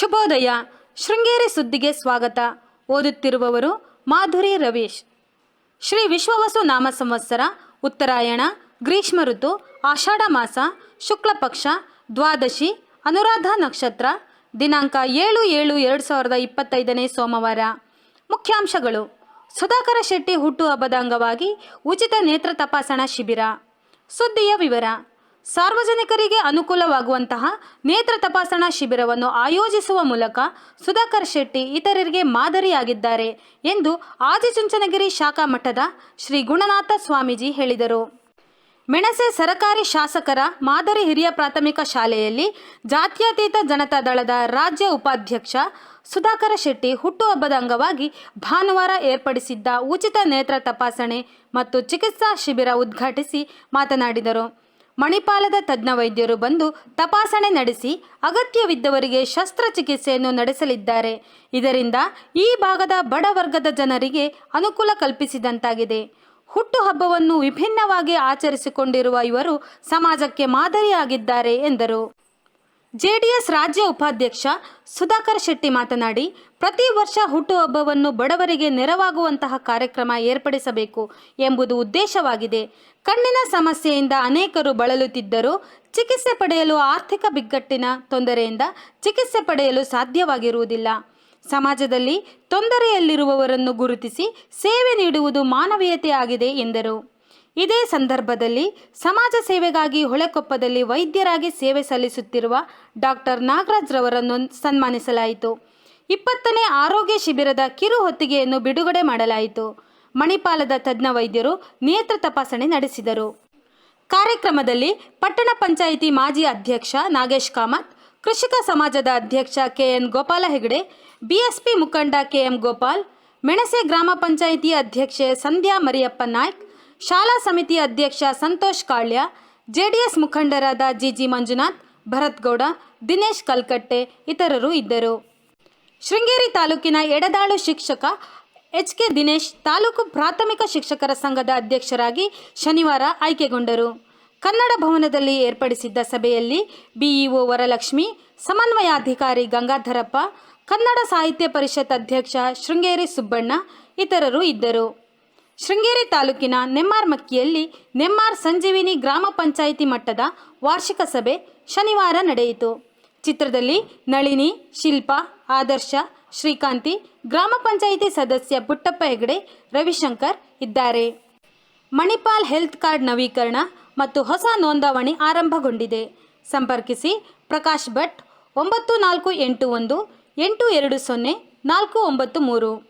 ಶುಭೋದಯ. ಶೃಂಗೇರಿ ಸುದ್ದಿಗೆ ಸ್ವಾಗತ. ಓದುತ್ತಿರುವವರು ಮಾಧುರಿ ರವೀಶ್. ಶ್ರೀ ವಿಶ್ವವಸು ನಾಮ ಸಂವತ್ಸರ, ಉತ್ತರಾಯಣ, ಗ್ರೀಷ್ಮ ಋತು, ಆಷಾಢ ಮಾಸ, ಶುಕ್ಲ ಪಕ್ಷ, ದ್ವಾದಶಿ, ಅನುರಾಧ ನಕ್ಷತ್ರ, ದಿನಾಂಕ ಏಳು ಏಳು ಎರಡು ಸಾವಿರದ ಇಪ್ಪತ್ತೈದನೇ ಸೋಮವಾರ. ಮುಖ್ಯಾಂಶಗಳು. ಸುಧಾಕರ ಶೆಟ್ಟಿ ಹುಟ್ಟುಹಬ್ಬದ ಅಂಗವಾಗಿ ಉಚಿತ ನೇತ್ರ ತಪಾಸಣಾ ಶಿಬಿರ. ಸುದ್ದಿಯ ವಿವರ. ಸಾರ್ವಜನಿಕರಿಗೆ ಅನುಕೂಲವಾಗುವಂತಹ ನೇತ್ರ ತಪಾಸಣಾ ಶಿಬಿರವನ್ನು ಆಯೋಜಿಸುವ ಮೂಲಕ ಸುಧಾಕರ್ ಶೆಟ್ಟಿ ಇತರರಿಗೆ ಮಾದರಿಯಾಗಿದ್ದಾರೆ ಎಂದು ಆದಿಚುಂಚನಗಿರಿ ಶಾಖಾ ಮಠದ ಶ್ರೀ ಗುಣನಾಥ ಸ್ವಾಮೀಜಿ ಹೇಳಿದರು. ಮೆಣಸೆ ಸರಕಾರಿ ಶಾಸಕರ ಮಾದರಿ ಹಿರಿಯ ಪ್ರಾಥಮಿಕ ಶಾಲೆಯಲ್ಲಿ ಜಾತ್ಯತೀತ ಜನತಾ ದಳದ ರಾಜ್ಯ ಉಪಾಧ್ಯಕ್ಷ ಸುಧಾಕರ ಶೆಟ್ಟಿ ಹುಟ್ಟುಹಬ್ಬದ ಅಂಗವಾಗಿ ಭಾನುವಾರ ಏರ್ಪಡಿಸಿದ್ದ ಉಚಿತ ನೇತ್ರ ತಪಾಸಣೆ ಮತ್ತು ಚಿಕಿತ್ಸಾ ಶಿಬಿರ ಉದ್ಘಾಟಿಸಿ ಮಾತನಾಡಿದರು. ಮಣಿಪಾಲದ ತಜ್ಞ ವೈದ್ಯರು ಬಂದು ತಪಾಸಣೆ ನಡೆಸಿ ಅಗತ್ಯವಿದ್ದವರಿಗೆ ಶಸ್ತ್ರಚಿಕಿತ್ಸೆಯನ್ನು ನಡೆಸಲಿದ್ದಾರೆ. ಇದರಿಂದ ಈ ಭಾಗದ ಬಡ ವರ್ಗದ ಜನರಿಗೆ ಅನುಕೂಲ ಕಲ್ಪಿಸಿದಂತಾಗಿದೆ. ಹುಟ್ಟುಹಬ್ಬವನ್ನು ವಿಭಿನ್ನವಾಗಿ ಆಚರಿಸಿಕೊಂಡಿರುವ ಇವರು ಸಮಾಜಕ್ಕೆ ಮಾದರಿಯಾಗಿದ್ದಾರೆ ಎಂದರು. ಜೆಡಿಎಸ್ ರಾಜ್ಯ ಉಪಾಧ್ಯಕ್ಷ ಸುಧಾಕರ್ ಶೆಟ್ಟಿ ಮಾತನಾಡಿ, ಪ್ರತಿ ವರ್ಷ ಹುಟ್ಟುಹಬ್ಬವನ್ನು ಬಡವರಿಗೆ ನೆರವಾಗುವಂತಹ ಕಾರ್ಯಕ್ರಮ ಏರ್ಪಡಿಸಬೇಕು ಎಂಬುದು ಉದ್ದೇಶವಾಗಿದೆ. ಕಣ್ಣಿನ ಸಮಸ್ಯೆಯಿಂದ ಅನೇಕರು ಬಳಲುತ್ತಿದ್ದರೂ, ಚಿಕಿತ್ಸೆ ಪಡೆಯಲು ಆರ್ಥಿಕ ಬಿಕ್ಕಟ್ಟಿನ ತೊಂದರೆಯಿಂದ ಚಿಕಿತ್ಸೆ ಪಡೆಯಲು ಸಾಧ್ಯವಾಗಿರುವುದಿಲ್ಲ. ಸಮಾಜದಲ್ಲಿ ತೊಂದರೆಯಲ್ಲಿರುವವರನ್ನು ಗುರುತಿಸಿ ಸೇವೆ ನೀಡುವುದು ಮಾನವೀಯತೆಯಾಗಿದೆ ಎಂದರು. ಇದೇ ಸಂದರ್ಭದಲ್ಲಿ ಸಮಾಜ ಸೇವೆಗಾಗಿ ಹೊಳೆಕೊಪ್ಪದಲ್ಲಿ ವೈದ್ಯರಾಗಿ ಸೇವೆ ಸಲ್ಲಿಸುತ್ತಿರುವ ಡಾಕ್ಟರ್ ನಾಗರಾಜ್ ರವರನ್ನು ಸನ್ಮಾನಿಸಲಾಯಿತು. ಇಪ್ಪತ್ತನೇ ಆರೋಗ್ಯ ಶಿಬಿರದ ಕಿರು ಹೊತ್ತಿಗೆಯನ್ನು ಬಿಡುಗಡೆ ಮಾಡಲಾಯಿತು. ಮಣಿಪಾಲದ ತಜ್ಞ ವೈದ್ಯರು ನೇತ್ರ ತಪಾಸಣೆ ನಡೆಸಿದರು. ಕಾರ್ಯಕ್ರಮದಲ್ಲಿ ಪಟ್ಟಣ ಪಂಚಾಯಿತಿ ಮಾಜಿ ಅಧ್ಯಕ್ಷ ನಾಗೇಶ್ ಕಾಮತ್, ಕೃಷಿಕ ಸಮಾಜದ ಅಧ್ಯಕ್ಷ ಕೆಎನ್ ಗೋಪಾಲ ಹೆಗಡೆ, ಬಿಎಸ್ಪಿ ಮುಖಂಡ ಕೆಎಂ ಗೋಪಾಲ್, ಮೆಣಸೆ ಗ್ರಾಮ ಪಂಚಾಯಿತಿ ಅಧ್ಯಕ್ಷೆ ಸಂಧ್ಯಾ ಮರಿಯಪ್ಪ ನಾಯ್ಕ್ ಶಾಲಾ ಸಮಿತಿ ಅಧ್ಯಕ್ಷ ಸಂತೋಷ್ ಕಾಳ್ಯ, ಜೆಡಿಎಸ್ ಮುಖಂಡರಾದ ಜಿಜಿ ಮಂಜುನಾಥ್, ಭರತ್ಗೌಡ, ದಿನೇಶ್ ಕಲ್ಕಟ್ಟೆ ಇತರರು ಇದ್ದರು. ಶೃಂಗೇರಿ ತಾಲೂಕಿನ ಎಡದಾಳು ಶಿಕ್ಷಕ ಎಚ್ ಕೆ ದಿನೇಶ್ ತಾಲೂಕು ಪ್ರಾಥಮಿಕ ಶಿಕ್ಷಕರ ಸಂಘದ ಅಧ್ಯಕ್ಷರಾಗಿ ಶನಿವಾರ ಆಯ್ಕೆಗೊಂಡರು. ಕನ್ನಡ ಭವನದಲ್ಲಿ ಏರ್ಪಡಿಸಿದ್ದ ಸಭೆಯಲ್ಲಿ ಬಿಇಒ ವರಲಕ್ಷ್ಮಿ, ಸಮನ್ವಯಾಧಿಕಾರಿ ಗಂಗಾಧರಪ್ಪ, ಕನ್ನಡ ಸಾಹಿತ್ಯ ಪರಿಷತ್ ಅಧ್ಯಕ್ಷ ಶೃಂಗೇರಿ ಸುಬ್ಬಣ್ಣ ಇತರರು ಇದ್ದರು. ಶೃಂಗೇರಿ ತಾಲೂಕಿನ ನೆಮ್ಮಾರ್ಮಕ್ಕಿಯಲ್ಲಿ ನೆಮ್ಮಾರ್ ಸಂಜೀವಿನಿ ಗ್ರಾಮ ಪಂಚಾಯಿತಿ ಮಟ್ಟದ ವಾರ್ಷಿಕ ಸಭೆ ಶನಿವಾರ ನಡೆಯಿತು. ಚಿತ್ರದಲ್ಲಿ ನಳಿನಿ, ಶಿಲ್ಪಾ, ಆದರ್ಶ, ಶ್ರೀಕಾಂತಿ, ಗ್ರಾಮ ಪಂಚಾಯಿತಿ ಸದಸ್ಯ ಪುಟ್ಟಪ್ಪ ಹೆಗಡೆ, ರವಿಶಂಕರ್ ಇದ್ದಾರೆ. ಮಣಿಪಾಲ್ ಹೆಲ್ತ್ ಕಾರ್ಡ್ ನವೀಕರಣ ಮತ್ತು ಹೊಸ ನೋಂದಾವಣಿ ಆರಂಭಗೊಂಡಿದೆ. ಸಂಪರ್ಕಿಸಿ ಪ್ರಕಾಶ್ ಭಟ್, ಒಂಬತ್ತು ನಾಲ್ಕು ಎಂಟು ಒಂದು, ಎಂಟು ಎರಡು ಸೊನ್ನೆ, ನಾಲ್ಕು ಒಂಬತ್ತು ಮೂರು.